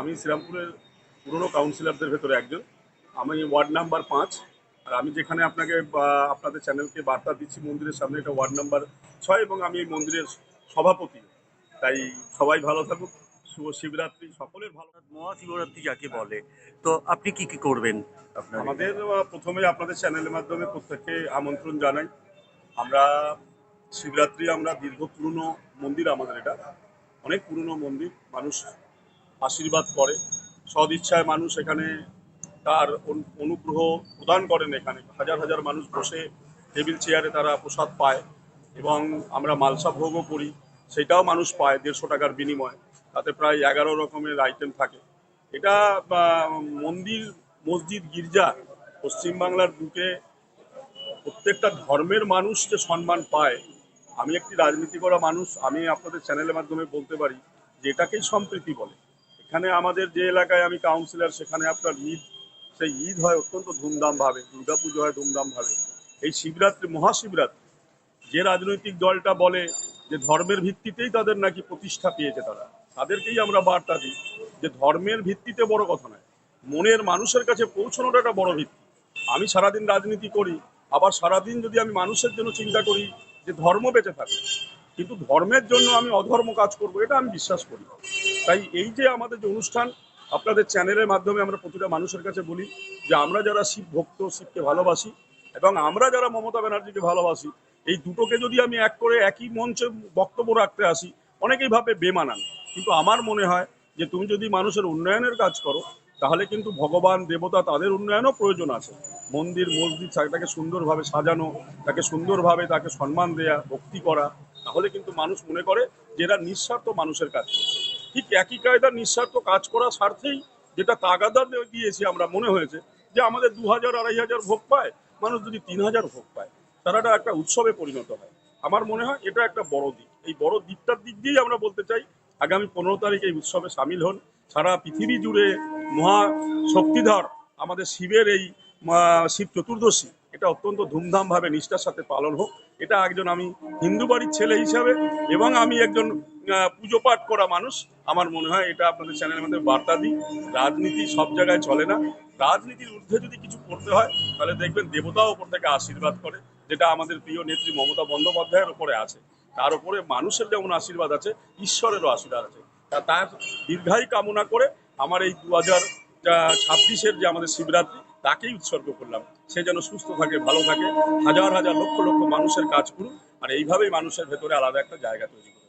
আমি শ্রীরামপুরের পুরনো কাউন্সিলরদের ভেতরে একজন। আমি ওয়ার্ড নাম্বার পাঁচ। আর আমি যেখানে আপনাকে আপনাদের চ্যানেলকে বার্তা দিচ্ছি মন্দিরের সামনে এটা ওয়ার্ড নাম্বার ছয় এবং আমি এই মন্দিরের সভাপতি। তাই সবাই ভালো থাকুক শুভ শিবরাত্রি সকলের ভালো মহাশিবরাত্রি যাকে বলে। তো আপনি কি কি করবেন আমাদের প্রথমে আপনাদের চ্যানেলের মাধ্যমে প্রত্যেককে আমন্ত্রণ জানাই। আমরা শিবরাত্রি আমরা দীর্ঘ পুরনো মন্দির আমাদের এটা। অনেক পুরনো মন্দির মানুষ আশীর্বাদ করে। সদিচ্ছায় মানুষ এখানে তার অনু- অনুগ্রহ প্রদান করেন এখানে। হাজার হাজার মানুষ বসে টেবিল চেয়ারে তারা প্রসাদ পায় এবং আমরা মালসা ভোগও করি। সেটাও মানুষ পায় দেড়শো টাকার বিনিময়ে। তাতে প্রায় এগারো রকমের আইটেম থাকে। এটা মন্দির, মসজিদ, গির্জা পশ্চিমবাংলার বুকে প্রত্যেকটা ধর্মের মানুষ যে সম্মান পায়। আমি একটি রাজনীতি করা মানুষ। আমি আপনাদের চ্যানেলের মাধ্যমে বলতে পারি যে এটাকেই সম্প্রীতি বলে। এখানে আমাদের যে এলাকায় আমি কাউন্সিলর সেখানে আপনার ঈদ, সেই ঈদ হয় অত্যন্ত ধুমধামভাবে দুর্গা পুজো হয় ধুমধামভাবে। এই শিবরাত্রি, মহাশিবরাত্রি, যে রাজনৈতিক দলটা বলে যে ধর্মের ভিত্তিতেই তাদের নাকি প্রতিষ্ঠা পেয়েছে তারা, তাদেরকেই আমরা বার্তা দিই যে ধর্মের ভিত্তিতে বড় কথা নয়, মনের মানুষের কাছে পৌঁছানোটা একটা বড় ভিত্তি। আমি সারাদিন রাজনীতি করি, আবার সারাদিন যদি আমি মানুষের জন্য চিন্তা করি যে ধর্ম বেঁচে থাকে কিন্তু ধর্মের জন্য আমি অধর্ম কাজ করব, এটা আমি বিশ্বাস করি। তাই এই যে আমাদের যে অনুষ্ঠান, আপনাদের চ্যানেলের মাধ্যমে আমরা প্রতিটা মানুষের কাছে বলি যে আমরা যারা শিব ভক্ত, শিবকে ভালোবাসি এবং আমরা যারা মমতা ব্যানার্জিকে ভালোবাসি, এই দুটোকে যদি আমি এক করে একই মঞ্চে বক্তব্য রাখতে আসি, অনেকেই ভাবে বেমানান কিন্তু আমার মনে হয় যে তুমি যদি মানুষের উন্নয়নের কাজ করো, তাহলে কিন্তু ভগবান, দেবতা তাদের উন্নয়নও প্রয়োজন আছে মন্দির, মসজিদ, তাকে সুন্দরভাবে সাজানো, তাকে সুন্দরভাবে তাকে সম্মান দেয়া, ভক্তি করা তাহলে কিন্তু মানুষ মনে করে যে এরা নিঃস্বার্থ মানুষের কাজ করছে। ঠিক একই কায়দার নিঃস্বার্থ কাজ করার স্বার্থেই যেটা তাগাদা দিয়েছি আমরা মনে হয়েছে যে আমাদের দু হাজার, আড়াই হাজার ভোগ পায়, মানুষ যদি তিন হাজার ভোগ পায় তারাটা একটা উৎসবে পরিণত হয়। আমার মনে হয় এটা একটা বড় দিক। এই বড় দিকটার দিক দিয়েই আমরা বলতে চাই, আগামী পনেরো তারিখ এই উৎসবে সামিল হন। সারা পৃথিবী জুড়ে মহা শক্তিধর আমাদের শিবের এই শিব চতুর্দশী। এটা অত্যন্ত ধুমধামভাবে নিষ্ঠার সাথে পালন হোক। এটা একজন আমি হিন্দু বাড়ির ছেলে হিসাবে এবং আমি একজন পুজো পাঠ করা মানুষ। আমার মনে হয় এটা আপনাদের চ্যানেলের মধ্যে বার্তা দিই। রাজনীতি সব জায়গায় চলে না। রাজনীতির ঊর্ধ্বে যদি কিছু করতে হয়, তাহলে দেখবেন দেবতাও ওপর থেকে আশীর্বাদ করে, যেটা আমাদের প্রিয় নেত্রী মমতা বন্দ্যোপাধ্যায়ের ওপরে আছে। তার উপরে মানুষের যেমন আশীর্বাদ আছে, ঈশ্বরেরও আশীর্বাদ আছে। তা তার দীর্ঘায়ু কামনা করে আমার এই দু হাজার ছাব্বিশের যে আমাদের শিবরাত্রি তাকেই উৎসর্গ করলাম। সে যেন সুস্থ থাকে, ভালো থাকে, হাজার হাজার লক্ষ লক্ষ মানুষের কাজ করুক, আর এইভাবেই মানুষের ভেতরে আলাদা একটা জায়গা তৈরি করুক।